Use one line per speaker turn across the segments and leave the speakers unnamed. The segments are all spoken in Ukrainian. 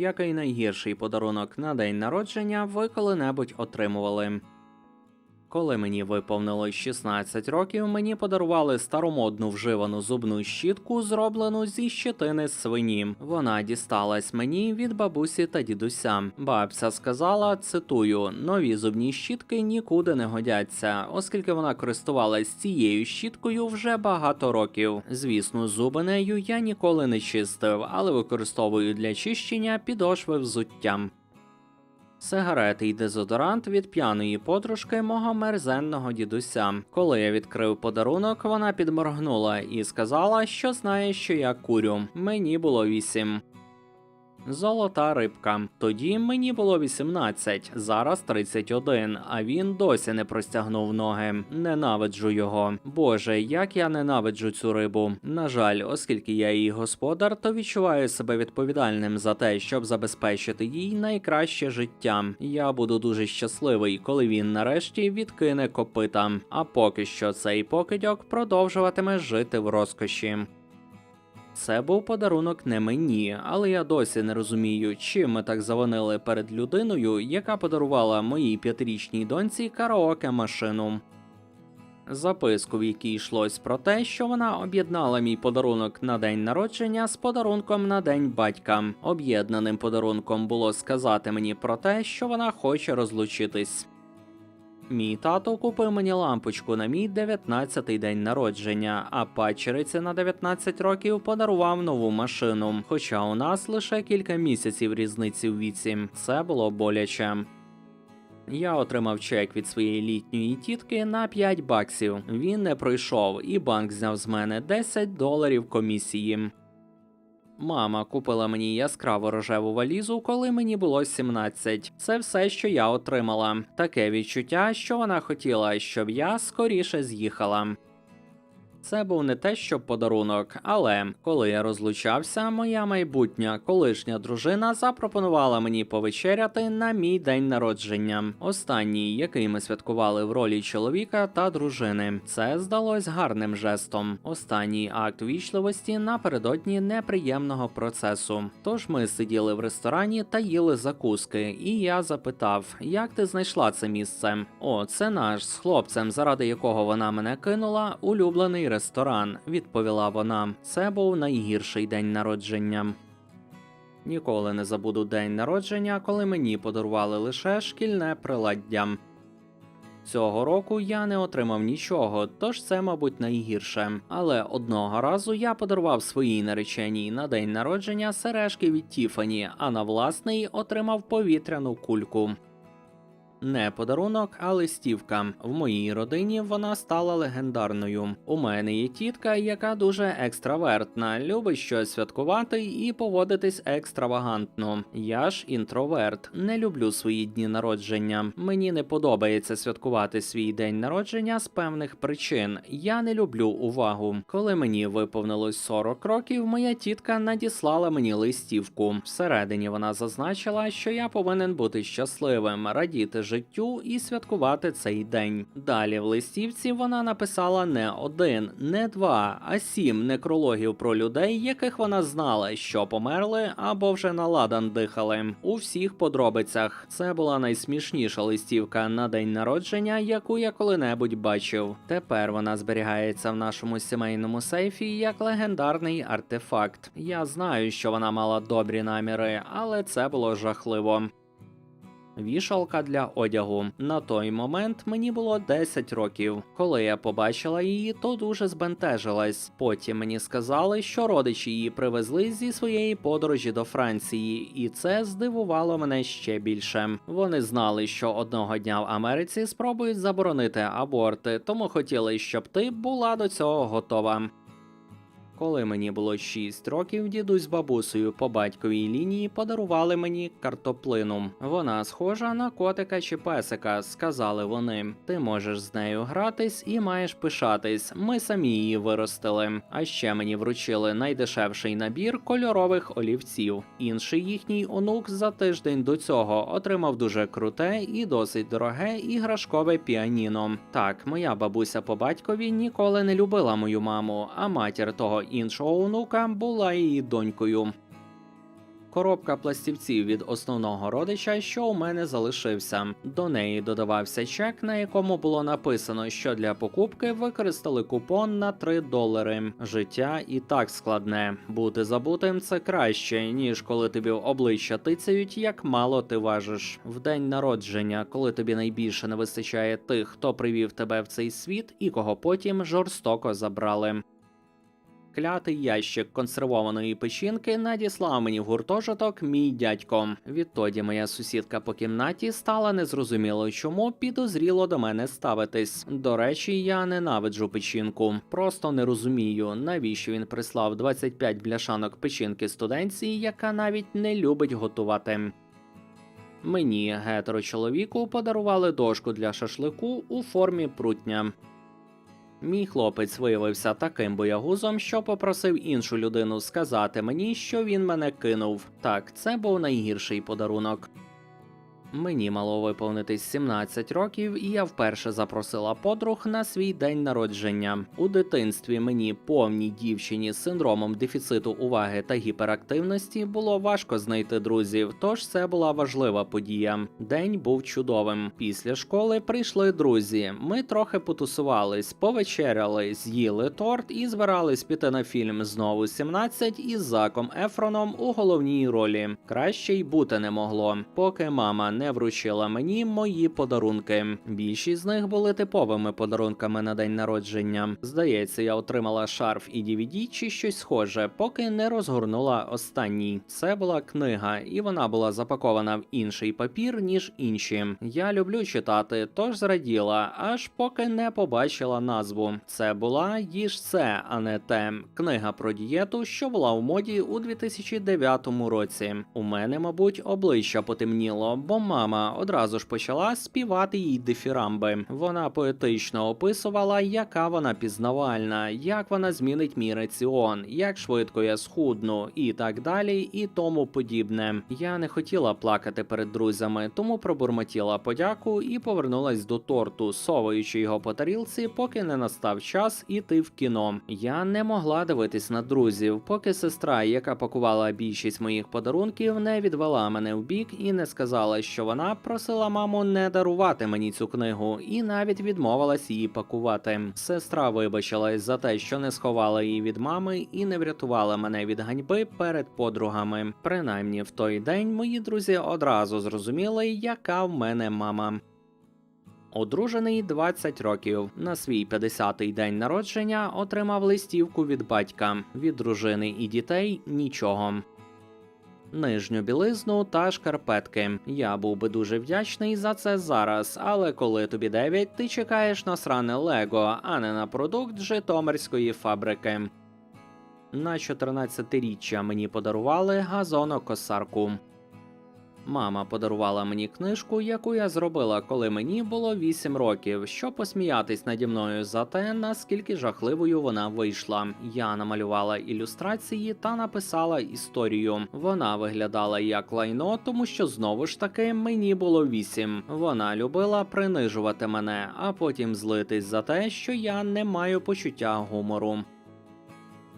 який найгірший подарунок на день народження ви коли-небудь отримували? Коли мені виповнилось 16 років, мені подарували старомодну вживану зубну щітку, зроблену зі щетини свині. Вона дісталась мені від бабусі та дідуся. Бабця сказала, цитую: нові зубні щітки нікуди не годяться, оскільки вона користувалась цією щіткою вже багато років. Звісно, зуби нею я ніколи не чистив, але використовую для чищення підошви взуття. Сигарети й дезодорант від п'яної подружки мого мерзенного дідуся. Коли я відкрив подарунок, вона підморгнула і сказала, що знає, що я курю. Мені було вісім. Золота рибка. Тоді мені було 18, зараз 31, а він досі не простягнув ноги. Ненавиджу його. Боже, як я ненавиджу цю рибу. На жаль, оскільки я її господар, то відчуваю себе відповідальним за те, щоб забезпечити їй найкраще життя. Я буду дуже щасливий, коли він нарешті відкине копита. А поки що цей покидьок продовжуватиме жити в розкоші. Це був подарунок не мені, але я досі не розумію, чим ми так завонили перед людиною, яка подарувала моїй п'ятирічній доньці караоке машину. Записку, в якій йшлось про те, що вона об'єднала мій подарунок на день народження з подарунком на день батька. Об'єднаним подарунком було сказати мені про те, що вона хоче розлучитись. Мій тато купив мені лампочку на мій 19-й день народження, а падчериці на 19 років подарував нову машину. Хоча у нас лише кілька місяців різниці в віці. Це було боляче. Я отримав чек від своєї літньої тітки на 5 баксів. Він не пройшов, і банк зняв з мене 10 доларів комісії. Мама купила мені яскраво рожеву валізу, коли мені було 17. Це все, що я отримала. Таке відчуття, що вона хотіла, щоб я скоріше з'їхала. Це був не те, що подарунок, але коли я розлучався, моя майбутня колишня дружина запропонувала мені повечеряти на мій день народження. Останній, який ми святкували в ролі чоловіка та дружини. Це здалось гарним жестом. Останній акт вічливості напередодні неприємного процесу. Тож ми сиділи в ресторані та їли закуски, і я запитав, як ти знайшла це місце? О, це наш з хлопцем, заради якого вона мене кинула, улюблений ресторан, відповіла вона. Це був найгірший день народження. Ніколи не забуду день народження, коли мені подарували лише шкільне приладдя. Цього року я не отримав нічого, тож це, мабуть, найгірше. Але одного разу я подарував своїй нареченій на день народження сережки від Тіфані, а на власний отримав повітряну кульку. Не подарунок, а листівка. В моїй родині вона стала легендарною. У мене є тітка, яка дуже екстравертна, любить щось святкувати і поводитись екстравагантно. Я ж інтроверт, не люблю свої дні народження. Мені не подобається святкувати свій день народження з певних причин. Я не люблю увагу. Коли мені виповнилось 40 років, моя тітка надіслала мені листівку. Всередині вона зазначила, що я повинен бути щасливим, радіти життю і святкувати цей день. Далі в листівці вона написала не один, не два, а сім некрологів про людей, яких вона знала, що померли або вже на ладан дихали. У всіх подробицях це була найсмішніша листівка на день народження, яку я коли-небудь бачив. Тепер вона зберігається в нашому сімейному сейфі як легендарний артефакт. Я знаю, що вона мала добрі наміри, але це було жахливо. Вішалка для одягу. На той момент мені було 10 років. Коли я побачила її, то дуже збентежилась. Потім мені сказали, що родичі її привезли зі своєї подорожі до Франції, і це здивувало мене ще більше. Вони знали, що одного дня в Америці спробують заборонити аборти, тому хотіли, щоб ти була до цього готова. Коли мені було 6 років, дідусь з бабусею по батьковій лінії подарували мені картоплину. Вона схожа на котика чи песика, сказали вони. Ти можеш з нею гратись і маєш пишатись. Ми самі її виростили. А ще мені вручили найдешевший набір кольорових олівців. Інший їхній онук за тиждень до цього отримав дуже круте і досить дороге іграшкове піаніно. Так, моя бабуся по батькові ніколи не любила мою маму, а матір того іншого онука була її донькою. коробка пластівців від основного родича, що у мене залишився. До неї додавався чек, на якому було написано, що для покупки використали купон на 3 долари. Життя і так складне. Бути забутим це краще, ніж коли тобі обличчя тицяють, як мало ти важиш. В день народження, коли тобі найбільше не вистачає тих, хто привів тебе в цей світ і кого потім жорстоко забрали. Клятий ящик консервованої печінки надіслав мені в гуртожиток мій дядько. Відтоді моя сусідка по кімнаті стала незрозуміло, чому підозріло до мене ставитись. До речі, я ненавиджу печінку. Просто не розумію, навіщо він прислав 25 бляшанок печінки студентці, яка навіть не любить готувати. Мені гетерочоловіку подарували дошку для шашлику у формі прутня. Мій хлопець виявився таким боягузом, що попросив іншу людину сказати мені, що він мене кинув. Так, це був найгірший подарунок. Мені мало виповнитись 17 років, і я вперше запросила подруг на свій день народження. У дитинстві мені, повній дівчині з синдромом дефіциту уваги та гіперактивності, було важко знайти друзів, тож це була важлива подія. День був чудовим. Після школи прийшли друзі. Ми трохи потусувались, повечеряли, з'їли торт і збирались піти на фільм знову 17 із Заком Ефроном у головній ролі. Краще й бути не могло, поки мама не вручила мені мої подарунки. Більшість з них були типовими подарунками на день народження. Здається, я отримала шарф і DVD чи щось схоже, поки не розгорнула останній. Це була книга, і вона була запакована в інший папір, ніж інші. Я люблю читати, тож зраділа, аж поки не побачила назву. Це була їж це, а не те. Книга про дієту, що була у моді у 2009 році. У мене, мабуть, обличчя потемніло, бо мама одразу ж почала співати їй дифірамби. Вона поетично описувала, яка вона пізнавальна, як вона змінить мій раціон, як швидко я схудну, і так далі, і тому подібне. Я не хотіла плакати перед друзями, тому пробурмотіла подяку і повернулась до торту, совуючи його по тарілці, поки не настав час іти в кіно. Я не могла дивитись на друзів, поки сестра, яка пакувала більшість моїх подарунків, не відвела мене в бік і не сказала, що вона просила маму не дарувати мені цю книгу, і навіть відмовилась її пакувати. Сестра вибачилась за те, що не сховала її від мами і не врятувала мене від ганьби перед подругами. Принаймні в той день мої друзі одразу зрозуміли, яка в мене мама. Одружений 20 років. На свій 50-й день народження отримав листівку від батька, від дружини і дітей нічого. Нижню білизну та шкарпетки. Я був би дуже вдячний за це зараз, але коли тобі 9, ти чекаєш на сране Лего, а не на продукт Житомирської фабрики. На 14-річчя мені подарували газонокосарку. Мама подарувала мені книжку, яку я зробила, коли мені було 8 років, щоб посміятись наді мною за те, наскільки жахливою вона вийшла. Я намалювала ілюстрації та написала історію. Вона виглядала як лайно, тому що знову ж таки мені було 8. Вона любила принижувати мене, а потім злитись за те, що я не маю почуття гумору.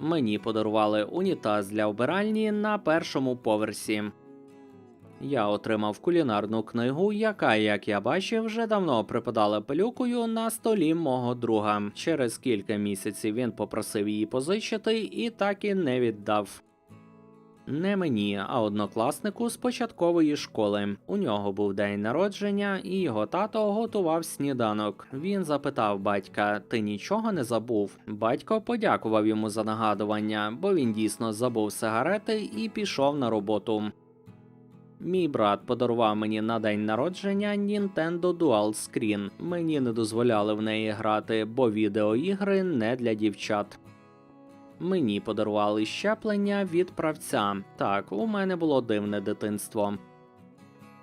Мені подарували унітаз для вбиральні на першому поверсі. Я отримав кулінарну книгу, яка, як я бачив, вже давно припадала пилюкою на столі мого друга. Через кілька місяців він попросив її позичити і так і не віддав. Не мені, а однокласнику з початкової школи. У нього був день народження, і його тато готував сніданок. Він запитав батька: Ти нічого не забув? Батько подякував йому за нагадування, бо він дійсно забув сигарети і пішов на роботу. Мій брат подарував мені на день народження Nintendo Dual Screen. Мені не дозволяли в неї грати, бо відеоігри не для дівчат. Мені подарували щеплення від правця. Так, у мене було дивне дитинство.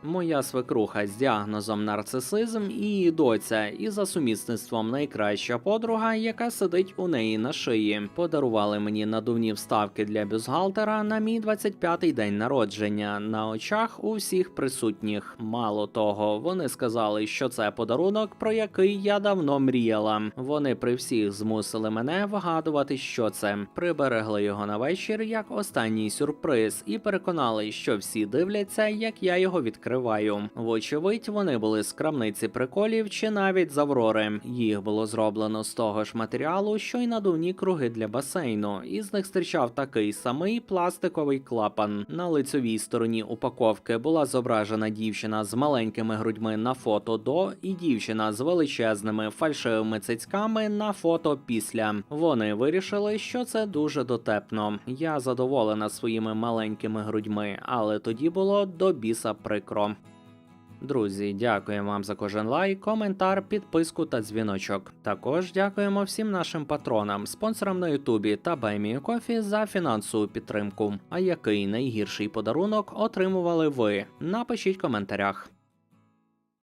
Моя свекруха з діагнозом нарцисизм і її доця, і за сумісництвом найкраща подруга, яка сидить у неї на шиї, подарували мені надувні вставки для бюстгальтера на мій 25-й день народження на очах у всіх присутніх. Мало того, вони сказали, що це подарунок, про який я давно мріяла. Вони при всіх змусили мене вгадувати, що це. Приберегли його на вечір як останній сюрприз, і переконали, що всі дивляться, як я його відкриваю. Вочевидь, вони були з крамниці приколів чи навіть з Аврори. Їх було зроблено з того ж матеріалу, що й надувні круги для басейну. І з них стирчав такий самий пластиковий клапан. На лицевій стороні упаковки була зображена дівчина з маленькими грудьми на фото до, і дівчина з величезними фальшивими цицьками на фото після. Вони вирішили, що це дуже дотепно. Я задоволена своїми маленькими грудьми, але тоді було до біса прикро. Друзі, дякуємо вам за кожен лайк, коментар, підписку та дзвіночок. Також дякуємо всім нашим патронам, спонсорам на Ютубі та Байміюкофі за фінансову підтримку. А який найгірший подарунок отримували ви? Напишіть в коментарях.